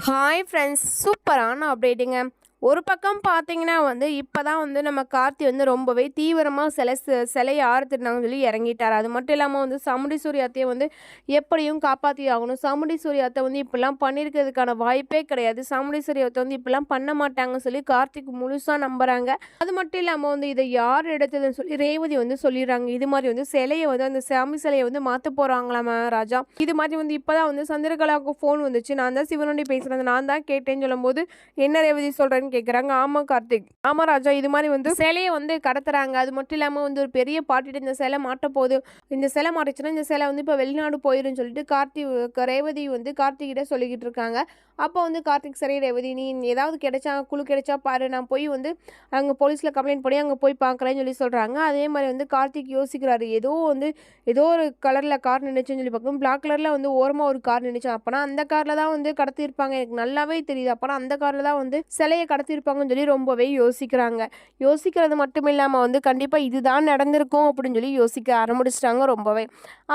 Hi friends சூப்பரான அப்டேட்டுங்க ஒரு பக்கம் பார்த்தீங்கன்னா வந்து இப்போ தான் வந்து நம்ம கார்த்தி வந்து ரொம்பவே தீவிரமாக சிலை ச- சிலையை ஆறுத்திருந்தாங்கன்னு சொல்லி இறங்கிட்டார். அது மட்டும் இல்லாமல் வந்து சமுடி சூர்யாத்தையை வந்து எப்படியும் காப்பாற்றி ஆகணும் சமுடி சூர்யாத்தை வந்து இப்படிலாம் பண்ணியிருக்கிறதுக்கான வாய்ப்பே கிடையாது. சமுடி சூர்யாத்தை வந்து இப்படிலாம் பண்ண மாட்டாங்கன்னு சொல்லி கார்த்திக் முழுசாக நம்புகிறாங்க அது மட்டும் இல்லாமல் வந்து இதை யார் எடுத்ததுன்னு சொல்லி ரேவதி வந்து சொல்லிடுறாங்க. இது மாதிரி வந்து சிலையை வந்து அந்த சாமி சிலையை வந்து மாற்ற போகிறாங்களாமா ராஜா? இது மாதிரி வந்து இப்போ தான் வந்து சந்திரகலாவுக்கு ஃபோன் வந்துச்சு. நான் தான் சிவனுண்டி பேசுகிறேன் நான் தான் கேட்டேன்னு சொல்லும்போது என்ன ரேவதி சொல்கிறேன்னு கேட்குறாங்க ஆமாம் கார்த்திக். ஆமாம் ராஜா இது மாதிரி வந்து சிலையை வந்து கடத்துறாங்க. அது மட்டும் இல்லாமல் வந்து ஒரு பெரிய பாட்டிட்டு இந்த சிலை மாட்ட போகுது. இந்த சிலை மாட்டுச்சுன்னா இந்த சிலை வந்து இப்போ வெளிநாடு போயிருன்னு சொல்லிட்டு கார்த்தி ரேவதி வந்து கார்த்திகிட்ட சொல்லிக்கிட்டு இருக்காங்க. அப்போ வந்து கார்த்திக் சரி ரேவதி நீ ஏதாவது கிடைச்சா குழு கிடைச்சா பாரு. நான் போய் வந்து அங்கே போலீஸில் கம்ப்ளைண்ட் பண்ணி அங்கே போய் பார்க்குறேன்னு சொல்லி சொல்கிறாங்க அதே மாதிரி வந்து கார்த்திக் யோசிக்கிறாரு. ஏதோ வந்து ஏதோ ஒரு கலரில் கார் நின்றுச்சுன்னு சொல்லி பார்க்கும். பிளாக் கலரில் வந்து ஓரமாக ஒரு கார் நின்றுச்சு அப்போனா அந்த காரில் தான் வந்து கடத்தியிருப்பாங்க. எனக்கு நல்லாவே தெரியுது. அப்போனா அந்த காரில் தான் வந்து சிலையை கடத்தியிருப்பாங்கன்னு சொல்லி ரொம்பவே யோசிக்கிறாங்க. யோசிக்கிறது மட்டும் இல்லாமல் வந்து கண்டிப்பாக இதுதான் நடந்திருக்கும் அப்படின்னு சொல்லி யோசிக்க ஆரம்பிச்சிட்டாங்க ரொம்பவே.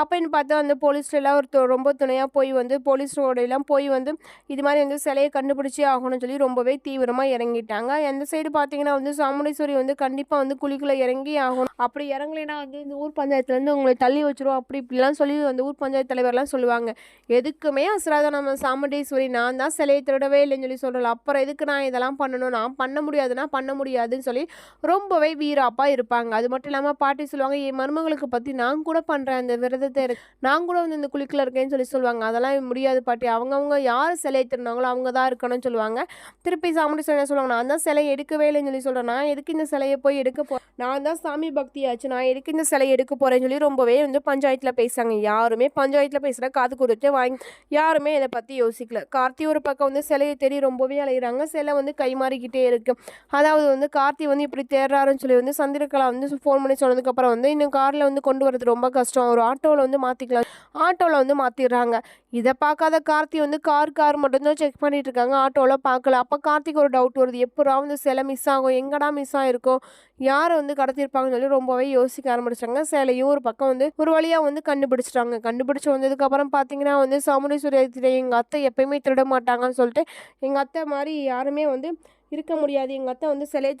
அப்போன்னு பார்த்தா வந்து போலீஸ்லாம் ஒரு ரொம்ப துணையாக போய் வந்து போலீஸ் ரோடெல்லாம் போய் வந்து இது மாதிரி வந்து சிலையை கண்டுபிடிச்சே ஆகணும்னு சொல்லி ரொம்பவே தீவிரமாக இறங்கிட்டாங்க. எந்த சைடு பார்த்தீங்கன்னா வந்து சாமுண்டீஸ்வரி வந்து கண்டிப்பாக வந்து குழிக்குள்ளே இறங்கி ஆகணும். அப்படி இறங்கலைன்னா வந்து இந்த ஊர் பஞ்சாயத்துலேருந்து உங்களை தள்ளி வச்சிருவோம் அப்படி இப்படிலாம் சொல்லி அந்த ஊர் பஞ்சாயத்து தலைவர்லாம் சொல்லுவாங்க. எதுக்குமே அசராத நம்ம சாமுண்டீஸ்வரி நான் தான் சிலையை திருடவே இல்லைன்னு சொல்லி சொல்கிறேன் அப்புறம் எதுக்கு நான் இதெல்லாம் பண்ணணும்? நான் பண்ண முடியாதுன்னா பண்ண முடியாதுன்னு சொல்லி ரொம்பவே வீராப்பாக இருப்பாங்க. அது மட்டும் இல்லாமல் பாட்டி சொல்லுவாங்க என் மருமகளுக்கு பற்றி நான் கூட பண்ணுறேன் அந்த விரதத்தை இரு- நான் கூட வந்து இந்த குளிக்கில் இருக்கேன்னு சொல்லி சொல்லுவாங்க. அதெல்லாம் முடியாது பாட்டி. அவங்கவுங்க யார் சிலையை திருந்தாங்களோ அவங்க தான் இருக்கணும்னு சொல்லுவாங்க. திருப்பி சாமி என்ன சொல்லுவாங்க. நான் தான் சிலை எடுக்கவே இல்லைன்னு சொல்லி சொல்கிறேன் நான் எதுக்கு இந்த சிலையை போய் எடுக்க போ? நான் தான் சாமி பக்தியாச்சு. நான் எதுக்கு இந்த சிலையை எடுக்க போகிறேன்னு சொல்லி ரொம்பவே வந்து பஞ்சாயத்தில் பேசுகிறாங்க யாருமே பஞ்சாயத்தில் பேசுகிற காது கொடுத்து வாங்கி யாருமே இதை பற்றி யோசிக்கல. கார்த்தி ஒரு பக்கம் வந்து சிலையை தேடி ரொம்பவே அலைகிறாங்க சிலை வந்து கைமா மாறிக்கிட்டே இருக்கு. அதாவது வந்து கார்த்தி வந்து இப்படி தேடுறாருன்னு சொல்லி வந்து சந்திரகலா வந்து ஃபோன் பண்ணி சொன்னதுக்கப்புறம் வந்து இன்னும் காரில் வந்து கொண்டு வரது ரொம்ப கஷ்டம். ஒரு ஆட்டோவில் வந்து மாற்றிக்கலாம் ஆட்டோவில் வந்து மாற்றிடுறாங்க இதை பார்க்காத கார்த்தி வந்து கார் கார் மட்டும்தான் செக் பண்ணிட்டு இருக்காங்க ஆட்டோவில் பார்க்கல அப்போ கார்த்திக் ஒரு டவுட் வருது. எப்படா வந்து சிலை மிஸ் ஆகும்? எங்கடா மிஸ் ஆகிருக்கும் யாரை வந்து கடத்திருப்பாங்கன்னு சொல்லி ரொம்பவே யோசிக்க ஆரம்பிச்சிட்டாங்க. சிலையும் ஒரு பக்கம் வந்து ஒரு வழியாக வந்து கண்டுபிடிச்சிட்டாங்க. கண்டுபிடிச்சு வந்ததுக்கப்புறம் பார்த்தீங்கன்னா வந்து சாமுண்டீஸ்வரி எங்கள் அத்தை எப்பயுமே திருட மாட்டாங்கன்னு சொல்லிட்டு எங்கள் அத்தை மாதிரி யாருமே வந்து இருக்க முடியாது. எங்கள் அத்தை வந்து சிலை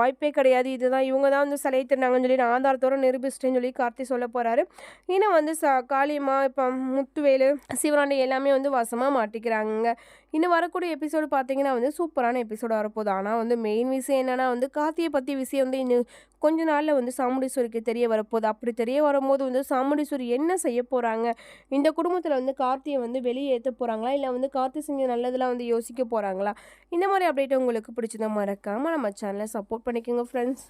வாய்ப்பே கிடையாது. இதுதான் இவங்க தான் வந்து சிலை சொல்லி நான் ஆதாரத்தோடு நிரூபிச்சிட்டேன்னு சொல்லி கார்த்தி சொல்ல போகிறாரு இன்னும் வந்து ச காளியம்மா இப்போ முத்துவேலு சிவராண்டி எல்லாமே வந்து வசமாக மாட்டிக்கிறாங்க இன்னும் வரக்கூடிய எபிசோடு பார்த்தீங்கன்னா வந்து சூப்பரான எபிசோடு வரப்போகுது. ஆனால் வந்து மெயின் விஷயம் என்னென்னா வந்து கார்த்தியை பற்றி விஷயம் வந்து இன்னும் கொஞ்ச நாளில் வந்து சாமுண்டீஸ்வரிக்கு தெரிய வரப்போகுது. அப்படி தெரிய வரும்போது வந்து சாமுண்டீஸ்வரி என்ன செய்ய போகிறாங்க இந்த குடும்பத்தில் வந்து கார்த்தியை வந்து வெளியே ஏற்ற போகிறாங்களா இல்லை வந்து கார்த்தி செஞ்ச நல்லதெல்லாம் வந்து யோசிக்க போகிறாங்களா இந்த மாதிரி அப்டேட் உங்களுக்கு பிடிச்சதை மறக்காமல் நம்ம சேனலை சப்போர்ட் பண்ணிக்கோங்க ஃப்ரெண்ட்ஸ்